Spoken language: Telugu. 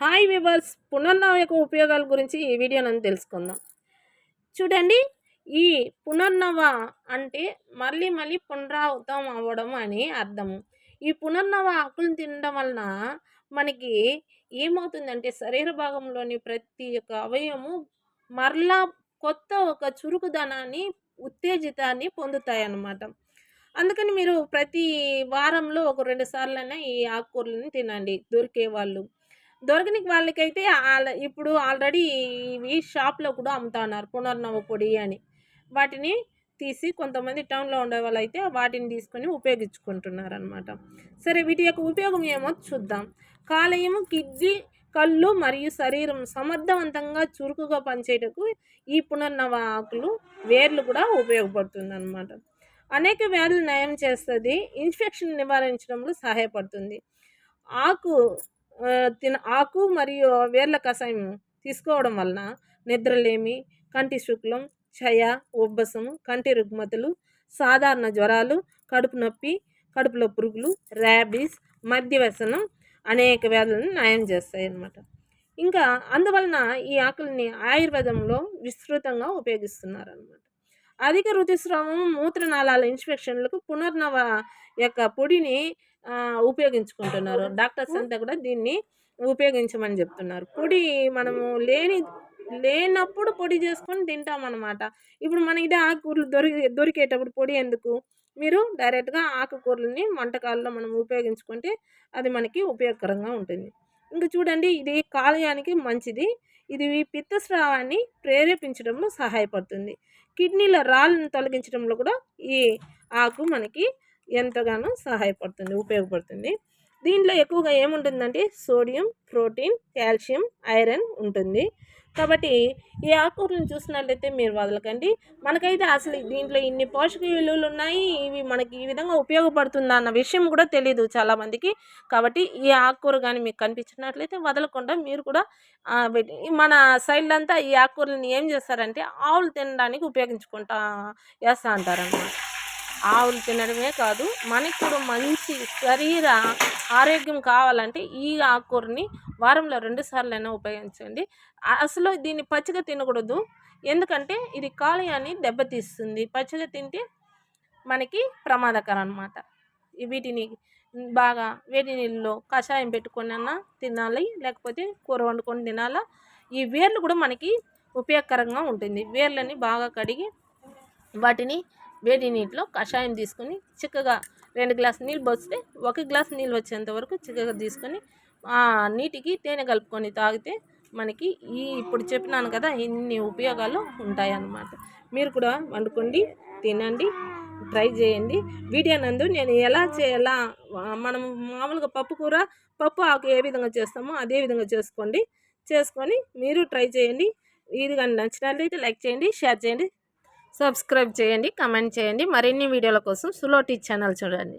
హాయ్ వివర్స్ పునర్నవ యొక్క ఉపయోగాల గురించి ఈ వీడియోను తెలుసుకుందాం. చూడండి ఈ పునర్నవ అంటే మళ్ళీ మళ్ళీ పునరావృతం అవ్వడం అని అర్థము. ఈ పునర్నవ ఆకులను తినడం వలన మనకి ఏమవుతుందంటే శరీర భాగంలోని ప్రతి ఒక్క అవయవము మరలా కొత్త ఒక చురుకుదనాన్ని ఉత్తేజితాన్ని పొందుతాయి అన్నమాట అందుకని మీరు ప్రతి వారంలో ఒక రెండు సార్లైనా ఈ ఆకుకూరలను తినండి. దొరికే వాళ్ళు దొరకని వాళ్ళకైతే ఇప్పుడు ఆల్రెడీ ఇవి షాప్లో కూడా అమ్ముతా ఉన్నారు పునర్నవ పొడి అని. వాటిని తీసి కొంతమంది టౌన్లో ఉండే వాళ్ళు అయితే వాటిని తీసుకొని ఉపయోగించుకుంటున్నారు అనమాట సరే వీటి యొక్క ఉపయోగం ఏమో చూద్దాం. కాలేయము కిడ్జీ కళ్ళు మరియు శరీరం సమర్థవంతంగా చురుకుగా పనిచేయటకు ఈ పునర్నవ ఆకులు వేర్లు కూడా ఉపయోగపడుతుంది అనమాట అనేక వ్యాధులు నయం చేస్తుంది ఇన్ఫెక్షన్ నివారించడంలో సహాయపడుతుంది. ఆకు తిన ఆకు మరియు వేర్ల కషాయం తీసుకోవడం వలన నిద్రలేమి కంటి శుక్లం క్షయ ఉబ్బసము కంటి రుగ్మతులు సాధారణ జ్వరాలు కడుపు నొప్పి కడుపులో పురుగులు ర్యాబీస్ మధ్యవ్యసనం అనేక వ్యాధులను నయం చేస్తాయి అన్నమాట ఇంకా అందువలన ఈ ఆకులని ఆయుర్వేదంలో విస్తృతంగా ఉపయోగిస్తున్నారు అనమాట అధిక రుతుస్రావం మూత్రనాళాల ఇన్ఫెక్షన్లకు పునర్నవ యొక్క పొడిని ఉపయోగించుకుంటున్నారు. డాక్టర్స్ అంతా కూడా దీన్ని ఉపయోగించమని చెప్తున్నారు. పొడి మనము లేని లేనప్పుడు పొడి చేసుకొని తింటామన్నమాట. ఇప్పుడు మన ఇదే ఆకుకూరలు దొరికి దొరికేటప్పుడు పొడి ఎందుకు? మీరు డైరెక్ట్గా ఆకుకూరలని వంటకాల్లో మనం ఉపయోగించుకుంటే అది మనకి ఉపయోగకరంగా ఉంటుంది. ఇంకా చూడండి ఇది కాలయానికి మంచిది. ఇది పిత్తస్రావాన్ని ప్రేరేపించడంలో సహాయపడుతుంది. కిడ్నీల రాళ్ళను తొలగించడంలో కూడా ఈ ఆకు మనకి ఎంతగానో సహాయపడుతుంది ఉపయోగపడుతుంది. దీంట్లో ఎక్కువగా ఏముంటుందంటే సోడియం ప్రోటీన్ కాల్షియం ఐరన్ ఉంటుంది. కాబట్టి ఈ ఆకుకూరలను చూసినట్లయితే మీరు వదలకండి. మనకైతే అసలు దీంట్లో ఇన్ని పోషక విలువలు ఉన్నాయి ఇవి మనకి ఈ విధంగా ఉపయోగపడుతుందా అన్న విషయం కూడా తెలియదు చాలామందికి. కాబట్టి ఈ ఆకుకూర కానీ మీకు కనిపించినట్లయితే వదలకుండా మీరు కూడా మన సైడ్ అంతా ఈ ఆకుకూరలను ఏం చేస్తారంటే ఆవులు తినడానికి ఉపయోగించుకుంటా వేస్తూ అంటారన్నమాట. ఆవులు తినడమే కాదు మనకి కూడా మంచి శరీర ఆరోగ్యం కావాలంటే ఈ ఆకుకూరని వారంలో రెండు అయినా ఉపయోగించండి. అసలు దీన్ని పచ్చిగా తినకూడదు. ఎందుకంటే ఇది కాలుయాన్ని దెబ్బతీస్తుంది పచ్చిగా తింటే మనకి ప్రమాదకరం అనమాట వీటిని బాగా వేడి నీళ్ళలో కషాయం పెట్టుకొని అన్నా తినాలి లేకపోతే కూర వండుకొని తినాలా. ఈ వేర్లు కూడా మనకి ఉపయోగకరంగా ఉంటుంది. వేర్లని బాగా కడిగి వాటిని వేడి నీటిలో కషాయం తీసుకొని చిక్కగా రెండు గ్లాసు నీళ్ళు పోస్తే ఒక గ్లాస్ నీళ్ళు వచ్చేంత వరకు చిక్కగా తీసుకొని ఆ నీటికి తేనె కలుపుకొని తాగితే మనకి ఈ ఇప్పుడు చెప్పినాను కదా ఇన్ని ఉపయోగాలు ఉంటాయన్నమాట. మీరు కూడా వండుకోండి తినండి ట్రై చేయండి. వీడియో నందు నేను ఎలా చేయాలా మనం మామూలుగా పప్పు కూర పప్పు ఆకు ఏ విధంగా చేస్తామో అదే విధంగా చేసుకోండి. చేసుకొని మీరు ట్రై చేయండి. ఇది కానీ నచ్చినట్లయితే లైక్ చేయండి షేర్ చేయండి. సబ్స్క్రైబ్ చేయండి కమెంట్ చేయండి. మరిన్ని వీడియోల కోసం సులో టీ ఛానల్ చూడండి.